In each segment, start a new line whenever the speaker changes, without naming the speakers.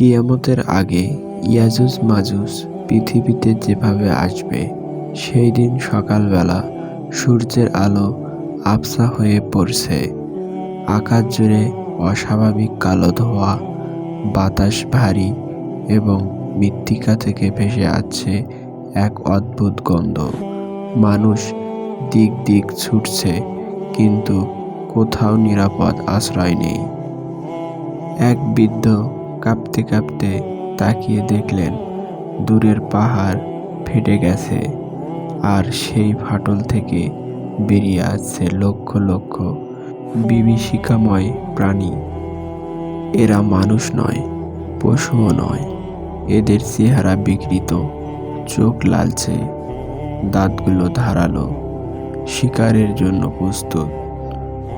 কিয়ামতের আগে ইয়াজুজ মাজুজ পৃথিবীতে যেভাবে আসবে, সেই দিন সকালবেলা সূর্যের আলো আবসা হয়ে পড়ছে। আকাশ জুড়ে অস্বাভাবিক কালো ধোয়া, বাতাস ভারী এবং মৃত্তিকা থেকে ভেসে আসছে এক অদ্ভুত গন্ধ। মানুষ দিক দিক ছুটছে, কিন্তু কোথাও নিরাপদ আশ্রয় নেই। এক বৃদ্ধ কাঁপতে কাঁপতে তাকিয়ে দেখলেন দূরের পাহাড় ফেটে গেছে আর সেই ফাটল থেকে বেরিয়ে আসছে লক্ষ লক্ষ বিভীষিকাময় প্রাণী। এরা মানুষ নয়, পশুও নয়, এদের চেহারা বিকৃত, চোখ লালচে, দাঁতগুলো ধারালো, শিকারের জন্য প্রস্তুত,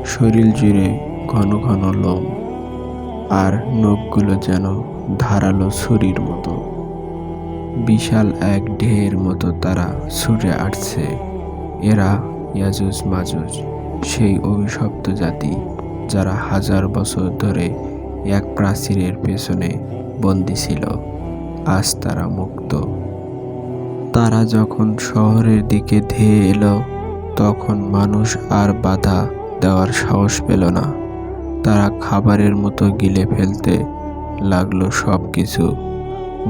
শরীর জুড়ে ঘন ঘন লোম। আর নখগুলো যেন ধারালো ছুরির মতো। বিশাল এক ঢের মতো তারা ছুটে আসছে। এরা ইয়াজুজ মাজুজ, সেই অভিশপ্ত জাতি যারা হাজার বছর ধরে এক প্রাচীরের পেছনে বন্দী ছিল। আজ তারা মুক্ত। তারা যখন শহরের দিকে ধেয়ে এলো, তখন মানুষ আর বাধা দেওয়ার সাহস পেল না। তারা খাবারের মতো গিলে ফেলতে লাগল সব কিছু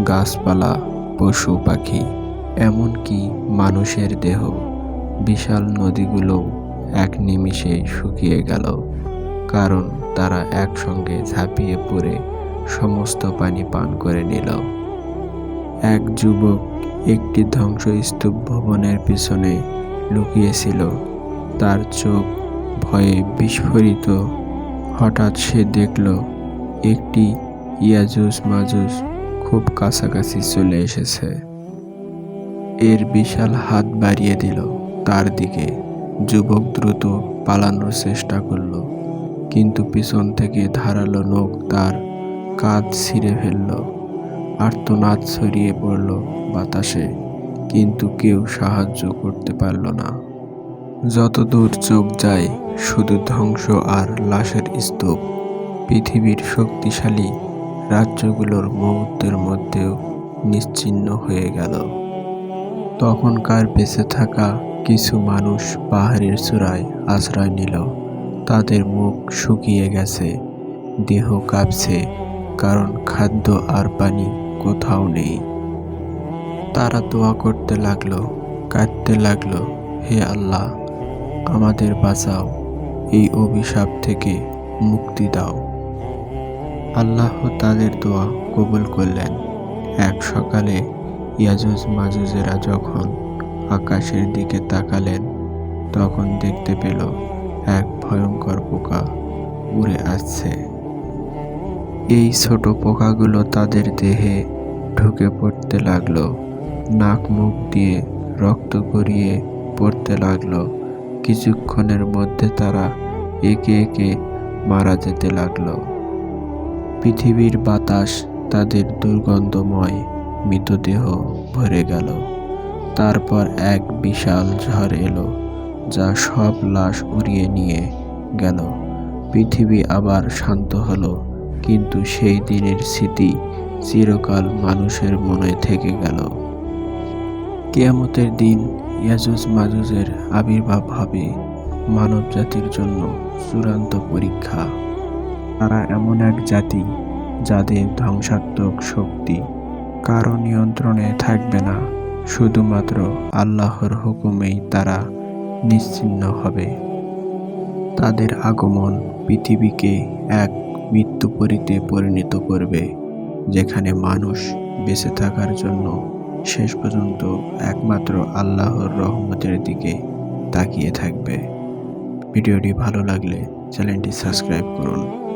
গাছপালা, পশু পাখি, এমনকি মানুষের দেহ। বিশাল নদীগুলোও এক নিমিষে শুকিয়ে গেল, কারণ তারা একসঙ্গে ঝাঁপিয়ে পড়ে সমস্ত পানি পান করে নিল। এক যুবক একটি ধ্বংসস্তূপ ভবনের পিছনে লুকিয়েছিল। তার চোখ ভয়ে বিস্ফোরিত। হঠাৎ সে দেখল একটি ইয়াজুস মাজুস খুব কাছাকাছি চলে এসেছে। এর বিশাল হাত বাড়িয়ে দিল। তার দিকে যুবক দ্রুত পালানোর চেষ্টা করল, কিন্তু পিছন থেকে ধারালো নখ তার কাঁধ ছিঁড়ে ফেলল। আর্তনাদ ছড়িয়ে পড়ল বাতাসে, কিন্তু কেউ সাহায্য করতে পারল না। যত দূর চোখ যায়, শুধু ধ্বংস আর লাশের স্তূপ। পৃথিবীর শক্তিশালী রাজ্যগুলোর মুহূর্তের মধ্যেও নিশ্চিহ্ন হয়ে গেল। তখনকার বেঁচে থাকা কিছু মানুষ পাহাড়ের চূড়ায় আশ্রয় নিল। তাদের মুখ শুকিয়ে গেছে, দেহ কাঁপছে, কারণ খাদ্য আর পানি কোথাও নেই। তারা দোয়া করতে লাগল, কাঁদতে লাগল, হে আল্লাহ আমাদের বাঁচাও, এই অভিশাপ থেকে মুক্তি দাও। আল্লাহ তাদের দোয়া কবুল করলেন। এক সকালে ইয়াজুজ মাজুজেরা যখন আকাশের দিকে তাকালেন, তখন দেখতে পেল এক ভয়ঙ্কর পোকা উড়ে আসছে। এই ছোট পোকাগুলো তাদের দেহে ঢুকে পড়তে লাগল, নাক মুখ দিয়ে রক্ত গড়িয়ে পড়তে লাগল। কিছুক্ষণের মধ্যে তারা একে একে মারা যেতে লাগল। পৃথিবীর বাতাস, তাদের দুর্গন্ধময় মৃতদেহ ভরে গেল। তারপর এক বিশাল ঝড় এলো, যা সব লাশ উড়িয়ে নিয়ে গেল। পৃথিবী আবার শান্ত হলো, কিন্তু সেই দিনের স্মৃতি চিরকাল মানুষের মনে থেকে গেল। কেয়ামতের দিন ইয়াজুজ মাজুজের আবির্ভাব হবে মানব জাতির জন্য চূড়ান্ত পরীক্ষা। তারা এমন এক জাতি যাদের ধ্বংসাত্মক শক্তি কারও নিয়ন্ত্রণে থাকবে না, শুধুমাত্র আল্লাহর হুকুমেই তারা নিশ্চিহ্ন হবে। তাদের আগমন পৃথিবীকে এক মৃত্যুপরিতে পরিণত করবে, যেখানে মানুষ বেঁচে থাকার জন্য শেষ পর্যন্ত একমাত্র আল্লাহর রহমতের দিকে তাকিয়ে থাকবে। ভিডিওটি ভালো লাগলে চ্যানেলটি সাবস্ক্রাইব করুন।